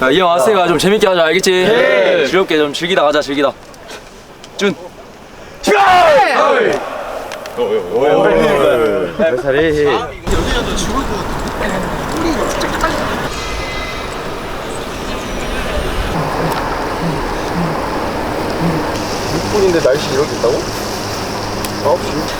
야, 이형 아세가 좀 재밌게 하자 알겠지? 즐겁게 좀 즐기다 가자 즐기다 준몇 살이? 분인데 날씨 이렇게 있다고? 9시.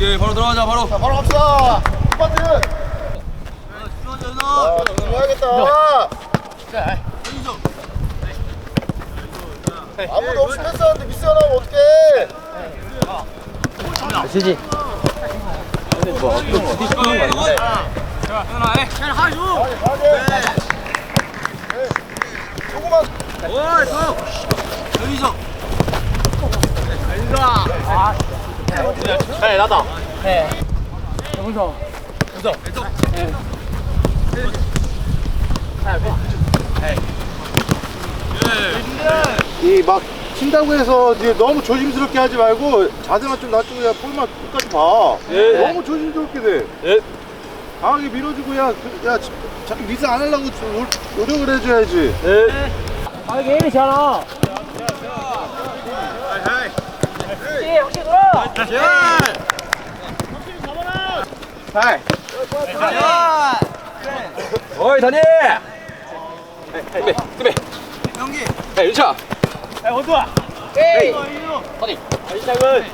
예 바로 들어가자 바로 바로 갑시다. 스파트. 아, 들어가야겠다. 아무도 없이 패스하는데 미스 하나 하면 어떡해? 가게. 조금만. 이 막 친다고 해서 이제 너무 조심스럽게 하지 말고 자세만 좀 낮추고 그냥 볼만 끝까지 봐. 너무 조심스럽게 돼. 예. 강하게 밀어주고 야, 그, 야 지- 자기 미스 안 하려고 노- 노력을 해줘야지. 아 게임이 잖아 어이 다니 뜸배 뜸배 형기 야 윤차 야 원두아 에이 어디 시작은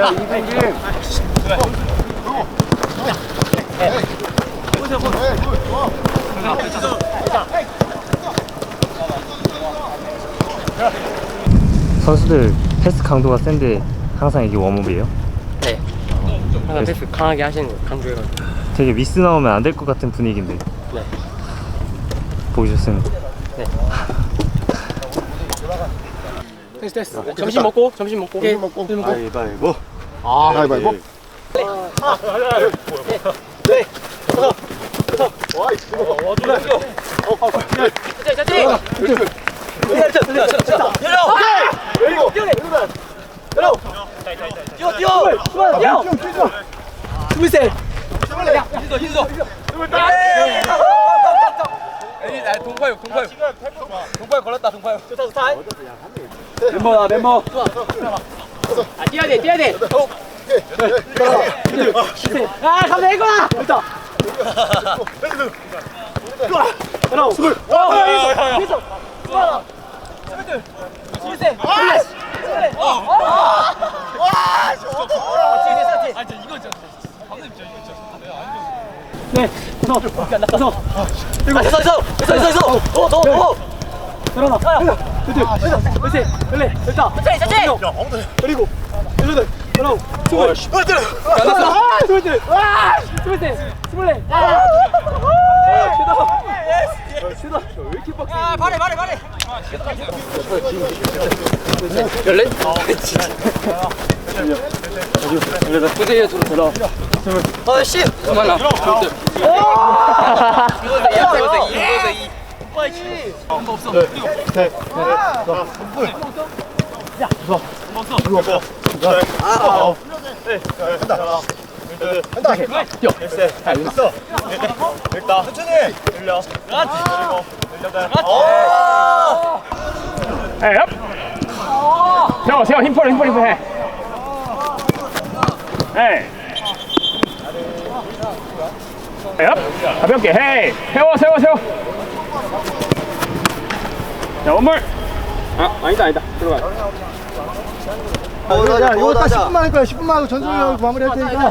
야 이승 김. 선수들 패스 강도가 센데 항상 이게 웜업이에요? 네 항상 패스 강하게 하시는 거 강조해가지고 되게 미스 나오면 안 될 것 같은 분위기인데 네. 보기 좋습니다 됐어 됐어 점심 먹고 점심 먹고 술 먹고. 가위바위보. 아 가위바위보. 동파육 멤버다 멤버 아, 뛰어야 돼 뛰어야 돼 아, 가면 이거야! 됐다. 하나. 와. 아. 네, 다섯, 다섯, 일곱, 됐어, 됐어, 됐어, 됐어, 됐어, 더, 더, 더, 일어나, 둘, 셋, 넷, 열네, 열다, 천천히, 천천히, 그리고 열여덟, 열아홉, 스물, 아, 스물둘, 아, 스물셋, 스물넷, 아, 최다, 최다, 왜 이렇게 빡세? 아, 발에, 발에, 발에. 열네? 그래서 후대에 들어 들어 아씨, 그만나 절대 이거서 이, 이거서 이, 이거 서 이. 에이, 업! 세워, 세워, 힘 풀어, 힘 풀어, 힘 풀어, 해. 에이. 에이, 업! 가볍게, 헤이! 세워, 세워, 세워! 자, 원물! 아 아니다 아니다 들어가 어, 야, 이거 딱 10분만 할 거야. 10분만 하고 전성이 하고 마무리 할 테니까.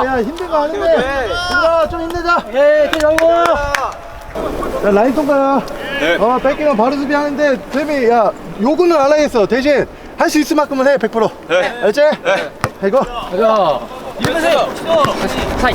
어, 야, 힘든 거 아닌데. 얘들아, 좀 힘내자. 예, 뛰라고. 야, 라인 통과야. 어, 뺏기면 바로 수비하는데, 쌤이, 야, 요구는 안 하겠어. 대신, 할 수 있을 만큼은 해, 100%. 네. 알지? 네. 이거. 이러세요 사이.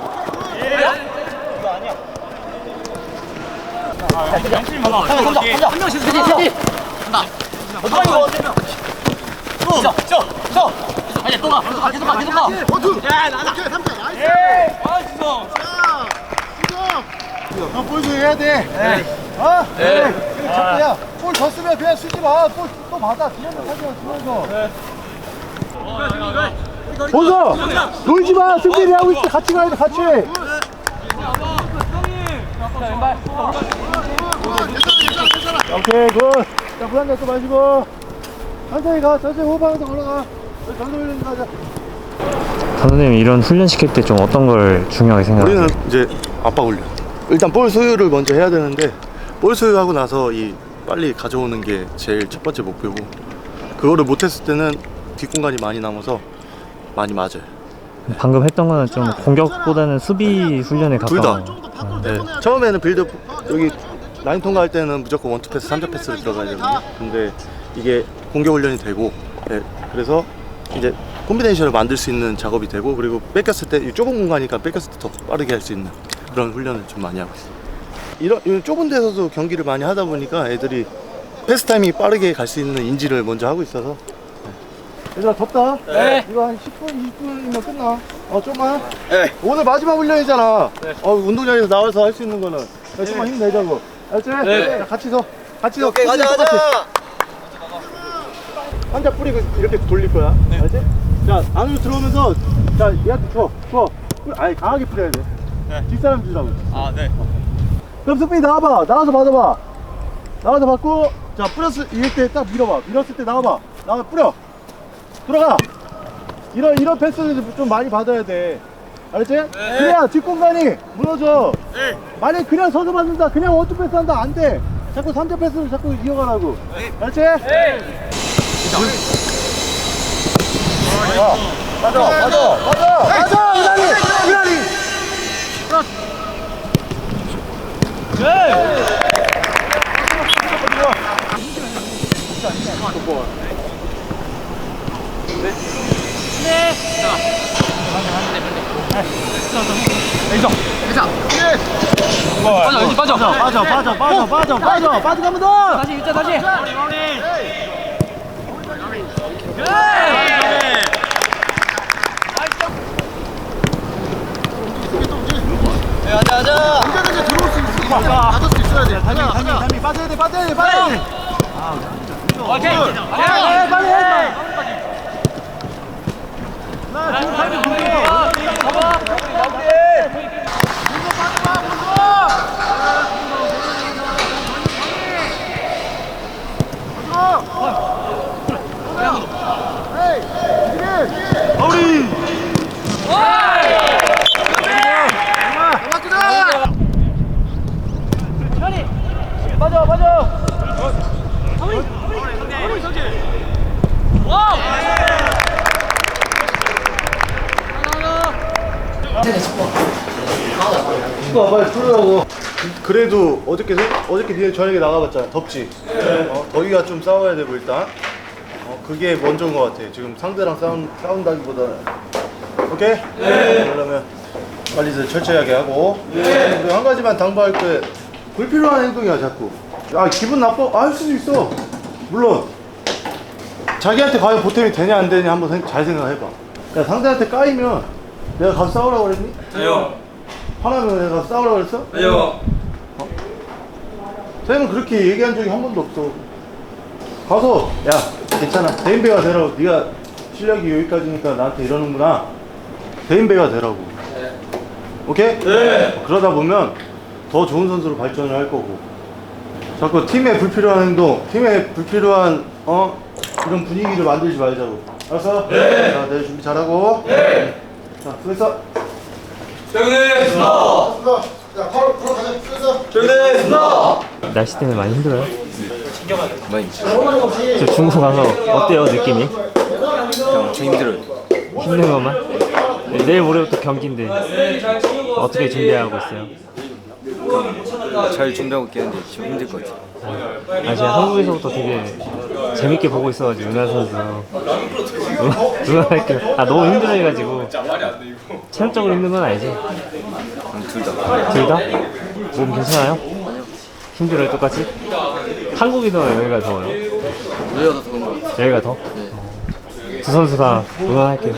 너 볼수 해야 돼. 어? 네. 야, 볼 졌으면 그냥 쓰지 마. 볼또 받아. 뒤에서 사지 마. 뒤에서. 보소! 놀지 마! 승진이 하고 때 같이 가야 돼, 같이! 오케이, 굿! 자, 부담 갖고 마시고. 천천히 가, 천천히 호흡하면서 걸어가. 정도 훈련 가자. 선수님 이런 훈련 시킬 때 좀 어떤 걸 중요하게 생각하세요? 우리는 이제 압박 훈련. 일단 볼 소유를 먼저 해야 되는데 볼 소유하고 나서 이 빨리 가져오는 게 제일 첫 번째 목표고 그거를 못했을 때는 뒷공간이 많이 남아서 많이 맞아요. 방금 했던 거는 좀 공격보다는 수비 훈련에 둘 다. 가까운 네. 처음에는 빌드 여기 라인 통과할 때는 무조건 원투 패스, 삼자 패스로 들어가야 되거든요. 근데 이게 공격 훈련이 되고 네. 그래서 이제 콤비네이션을 만들 수 있는 작업이 되고 그리고 뺏겼을 때 이 좁은 공간이니까 뺏겼을 때 더 빠르게 할 수 있는 그런 훈련을 좀 많이 하고 있어요. 이런, 이런 좁은 데서도 경기를 많이 하다 보니까 애들이 패스 타이밍이 빠르게 갈 수 있는 인지를 먼저 하고 있어서 네. 얘들아 덥다 네. 이거 한 10분, 20분이면 끝나 어 좀만 네. 오늘 마지막 훈련이잖아 어 운동장에서 나와서 할 수 있는 거는 야, 좀만 힘내자고 알지? 네. 자, 같이 서. 같이 서. 오케이 가자 가자. 한 자 뿌리고 이렇게 돌릴 거야. 알지? 자 안으로 들어오면서 자 얘한테 줘 줘. 뿌- 아니 강하게 뿌려야 돼. 뒷사람 주라고. 아 네. 그럼 승빈이 나와봐. 나와서 받아봐. 나와서 받고 자 뿌렸을 이럴 때 딱 밀어봐. 밀었을 때 나와봐. 나와 뿌려. 들어가. 이런 이런 패스를 좀 많이 받아야 돼 알았지? 그래야 뒷공간이 무너져. 만약 그냥 서서 받는다 그냥 원투 패스 한다 안 돼. 자꾸 3자 패스를 자꾸 이어가라고. 알았지? 자, 맞아 맞아 맞아 맞아 은하리 은 회사. 빠져, 왠지 빠져. 빠져 빠져 빠져 빠져 빠져 빠져가면 더 다시 일자 다시. 언제든지 들어올 수 있어 받을 수 있어야 돼 가자 담이 가자 담이 빠져야 돼 빠져야 돼 빠져야 돼 오케이. 빨리 해 빨리 해, 빨리. 나 지금 담이 빠져 빠져. 이거 빨리 풀으라고. 그래도 어저께 생- 어저께 니네 저녁에 나가봤잖아 덥지? 어, 더위가 좀 싸워야 되고 일단. 어, 그게 먼저인 것 같아. 지금 상대랑 싸운, 싸운다기보다는. 오케이? 그러면 빨리 이제 철저하게 하고. 그리고 한 가지만 당부할 때 불필요한 행동이야 자꾸 아 기분 나빠 아, 할 수도 있어 물론 자기한테 과연 보탬이 되냐 안 되냐 한번 생- 잘 생각해봐 야 상대한테 까이면 내가 가서 싸우라고 그랬니? 아니요 화나면 내가 가서 싸우라고 그랬어? 아니요 쌤은 그렇게 얘기한 적이 한 번도 없어. 가서 야 괜찮아 대인배가 되라고 네가 실력이 여기까지니까 나한테 이러는구나. 대인배가 되라고. 오케이? 네. 그러다 보면 더 좋은 선수로 발전을 할 거고. 자꾸 팀에 불필요한 행동, 팀에 불필요한 어 이런 분위기를 만들지 말자고. 알았어? 네. 자, 내일 준비 잘하고. 네. 자, 수고했어. 퇴근해 수고. 날씨 때문에 많이 힘들어요? 많이 저 중국 가서 어때요 느낌이? 엄청 힘들어요 힘든 것만? 네, 내일 모레부터 경기인데 어떻게 준비하고 있어요? 잘 준비하고 있겠는데 좀 힘들 것 같아요 아 제가 한국에서부터 되게 재밌게 보고 있어가지고 은하 선수 응원- 응원할게요 아 너무 힘들어 해가지고 체력적으로 힘든 건 아니죠? 둘 다 둘 다? 몸 괜찮아요? 힘들어요 똑같이? 한국이 더 여기가 더워요? 여기가 더 더운 것 같아요 여기가 더? 두 선수 다 응원할게요